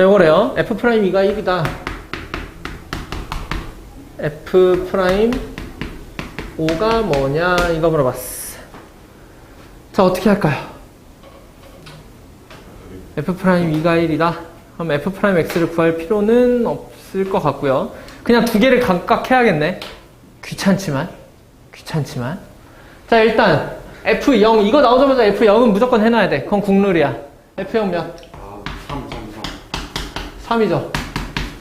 자, 요거래요. f 프라임 2가 1이다. f 프라임 5가 뭐냐 이거 물어봤어. 자, 어떻게 할까요? f 프라임 2가 1이다. 그럼 f 프라임 x를 구할 필요는 없을 것 같고요. 그냥 두 개를 각각 해야겠네. 귀찮지만. 귀찮지만. 자, 일단 f0 이거 나오자마자 f0은 무조건 해놔야 돼. 그건 국룰이야. f0 몇? 아, 3, 3, 3. 3이죠.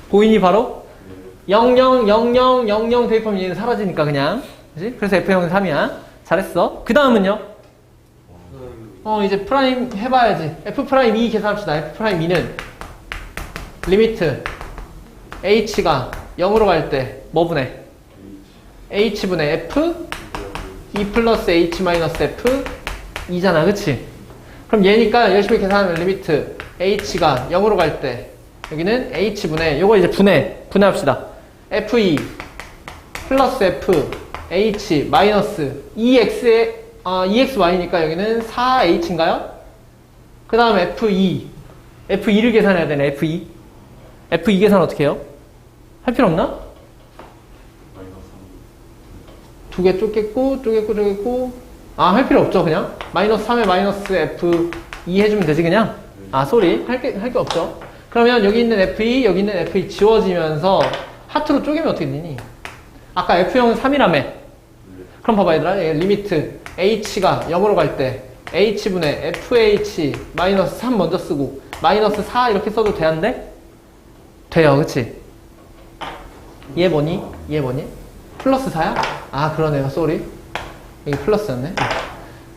보이니 바로? 00, 00, 00 대입하면 얘는 사라지니까 그냥. 그지? 그래서 F0은 3이야. 잘했어. 그 다음은요? 어, 이제 프라임 해봐야지. F 프라임 2 계산합시다. F 프라임 2는 리미트 H가 0으로 갈 때 뭐 분해? H분의 F 2 플러스 H 마이너스 F 2잖아. 그치? 그럼 얘니까 열심히 계산하면 리미트 H가 0으로 갈 때 여기는 H분의 요거 이제 분해 분해합시다. F2 플러스 F H 마이너스 2X의 아, 2XY니까 여기는 4H인가요? 그 다음 F2 F2를 계산해야 되네 F2 F2 계산 어떻게 해요? 할 필요 없나? 두 개 쪼갰고 쪼갰고 쪼갰고. 아 할 필요 없죠 그냥? 마이너스 3에 마이너스 F 2 해주면 되지 그냥? 아 쏘리. 할게 할 게 없죠 그러면 여기 있는 F2 여기 있는 F2 지워지면서 하트로 쪼개면 어떻게 되니 아까 F0은 3이라며 그럼 봐봐 얘들아 얘 리미트 H가 0으로 갈 때 H분의 FH 마이너스 3 먼저 쓰고 마이너스 4 이렇게 써도 되는데 돼요 그치 얘 뭐니? 얘 뭐니? 플러스 4야? 아 그러네요 쏘리 여기 플러스였네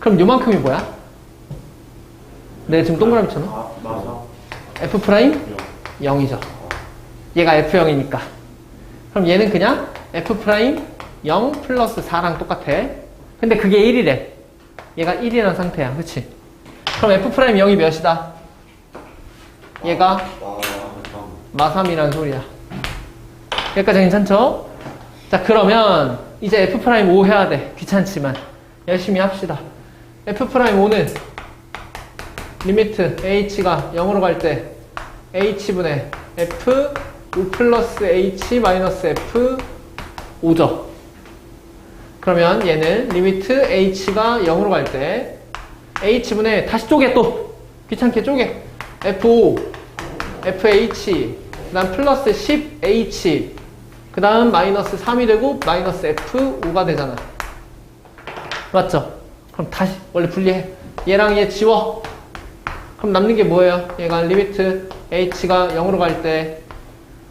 그럼 요만큼이 뭐야? 네 지금 동그라미 쳐놓 아, 맞아. F 프라임 0이죠 얘가 F0이니까 그럼 얘는 그냥 F 프라임 0 플러스 4랑 똑같아 근데 그게 1이래 얘가 1이라는 상태야 그치? 그럼 F 프라임 0이 몇이다? 얘가. 마삼이라는 소리야. 여기까지 괜찮죠? 자, 그러면 이제 F 프라임 5 해야 돼. 귀찮지만. 열심히 합시다. F 프라임 5는 리미트 H가 0으로 갈 때 H분의 F 5 플러스 H 마이너스 F 5죠. 그러면 얘는 리미트 H가 0으로 갈 때 H분의 다시 쪼개 또. 귀찮게 쪼개. F5 FH 그 다음 플러스 10H 그 다음 마이너스 3이 되고 마이너스 F5가 되잖아. 맞죠? 그럼 다시 원래 분리해. 얘랑 얘 지워 그럼 남는 게 뭐예요? 얘가 리미트 H가 0으로 갈때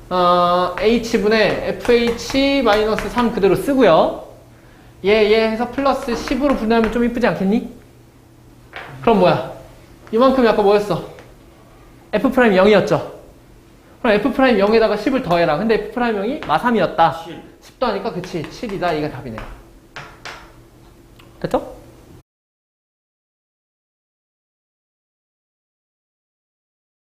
어, H분의 FH 마이너스 3 그대로 쓰고요 얘, 얘 해서 플러스 10으로 분해하면 좀 이쁘지 않겠니? 그럼 뭐야? 이만큼이 아까 뭐였어? F 프라임 0이었죠. 그럼 F 프라임 0에다가 10을 더해라. 근데 F 프라임 0이 마3이었다. 7. 10 도 하니까 그치 7이다. 이게 답이네. 됐죠?